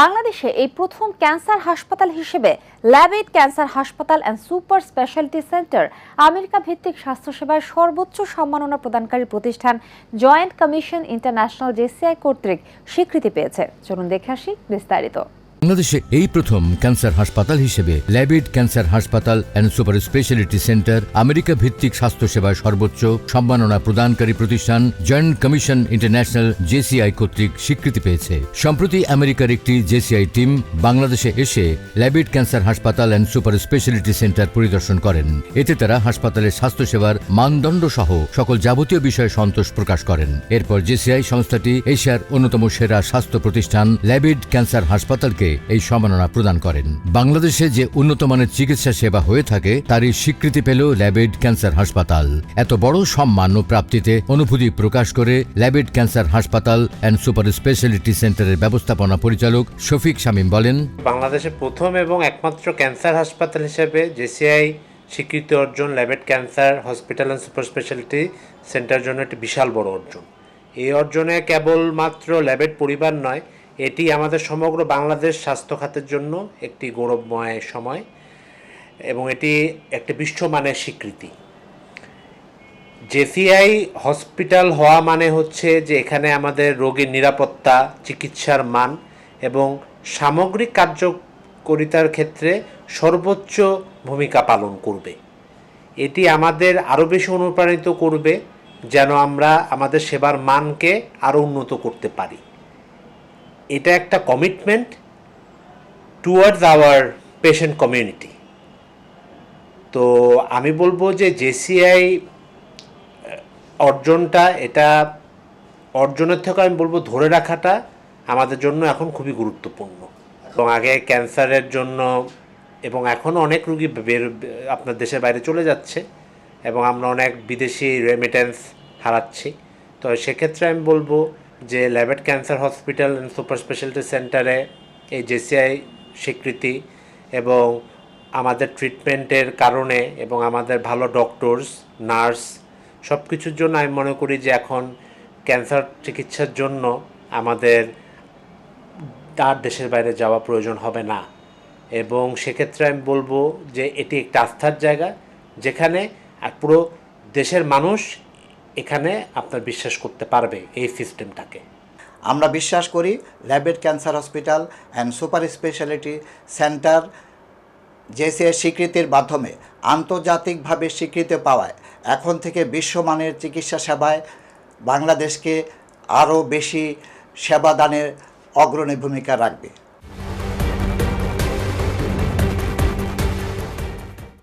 বাংলাদেশে এই প্রথম ক্যান্সার হাসপাতাল হিসেবে ল্যাবেড ক্যান্সার হাসপাতাল and super speciality centre America ভিত্তিক স্বাস্থ্যসেবার সর্বোচ্চ সম্মাননা প্রদানকারী প্রতিষ্ঠান জয়েন্ট কমিশন ইন্টারন্যাশনাল জেসিআই কর্তৃক স্বীকৃতি পেয়েছে। চলুন দেখে আসি বিস্তারিত। বাংলাদেশে এই প্রথম ক্যান্সার হাসপাতাল হিসেবে ল্যাবিড ক্যান্সার হাসপাতাল and super speciality centre America ভিত্তিক স্বাস্থ্যসেবার সর্বোচ্চ সম্মাননা প্রদানকারী প্রতিষ্ঠান জয়েন্ট কমিশন ইন্টারন্যাশনাল জেসিআই কর্তৃক স্বীকৃতি পেয়েছে। সম্প্রতি আমেরিকার একটি জেসিআই টিম বাংলাদেশে এসে ল্যাবিড ক্যান্সার হাসপাতাল অ্যান্ড সুপার স্পেশালিটি সেন্টার পরিদর্শন করেন। এতে তারা হাসপাতালের স্বাস্থ্যসেবার মানদণ্ড সহ সকল যাবতীয় বিষয়ে সন্তোষ প্রকাশ করেন। এরপর জেসিআই সংস্থাটি এশিয়ার অন্যতম সেরা স্বাস্থ্য প্রতিষ্ঠান ল্যাবিড ক্যান্সার হাসপাতালকে এই সম্মাননা প্রদান করেন। বাংলাদেশে যে উন্নত মানের চিকিৎসা সেবা হয়ে থাকে, তারই স্বীকৃতি পেল ল্যাবিড ক্যান্সার হাসপাতাল। এত বড় সম্মান ও প্রাপ্তিতে অনুভূতি প্রকাশ করে ল্যাবিড ক্যান্সার হাসপাতাল অ্যান্ড সুপার স্পেশালিটি সেন্টারের ব্যবস্থাপনা পরিচালক শফিক শামীম বলেন বাংলাদেশে প্রথম এবং একমাত্র ক্যান্সার হাসপাতাল হিসেবে জেসিআই স্বীকৃতি অর্জন Labaid cancer hospital and super speciality centre জন্য একটি বিশাল বড় অর্জন। এই অর্জনে কেবলমাত্র ল্যাবেড পরিবার নয় এটি আমাদের সমগ্র বাংলাদেশ স্বাস্থ্য খাতের জন্য একটি গৌরবময় সময় এবং এটি একটি বিশ্বমানের স্বীকৃতি। জেসিআই হসপিটাল হওয়া মানে হচ্ছে যে এখানে আমাদের রোগীর নিরাপত্তা, চিকিৎসার মান এবং সামগ্রিক কার্যকরিতার ক্ষেত্রে সর্বোচ্চ ভূমিকা পালন করবে। এটি আমাদের আরও বেশি অনুপ্রাণিত করবে যেন আমরা আমাদের সেবার মানকে আরও উন্নত করতে পারি। এটা একটা commitment towards our patient community তো আমি বলব যে জেসিআই অর্জনটা এটা অর্জনের থেকে আমি বলব ধরে রাখাটা আমাদের জন্য এখন খুবই গুরুত্বপূর্ণ। এবং আগে ক্যান্সারের জন্য এবং এখন অনেক রুগী বের, আপনার দেশের বাইরে চলে যাচ্ছে এবং আমরা অনেক বিদেশি রেমিটেন্স হারাচ্ছি। তো সেক্ষেত্রে আমি বলব যে Labaid cancer hospital and super speciality সেন্টারে এই জেসিআই স্বীকৃতি এবং আমাদের ট্রিটমেন্টের কারণে এবং আমাদের ভালো ডক্টরস নার্স সব কিছুর জন্য আমি মনে করি যে এখন ক্যান্সার চিকিৎসার জন্য আমাদের আর দেশের বাইরে যাওয়া প্রয়োজন হবে না। এবং সেক্ষেত্রে আমি বলব যে এটি একটা আস্থার জায়গা যেখানে পুরো দেশের মানুষ এখানে আপনার বিশ্বাস করতে পারবে এই সিস্টেমটাকে। আমরা বিশ্বাস করি Labaid cancer hospital and super speciality centre JCI স্বীকৃতির মাধ্যমে আন্তর্জাতিকভাবে স্বীকৃতি পাওয়ায় এখন থেকে বিশ্বমানের চিকিৎসা সেবায় বাংলাদেশকে আরও বেশি সেবাদানের অগ্রণী ভূমিকা রাখবে।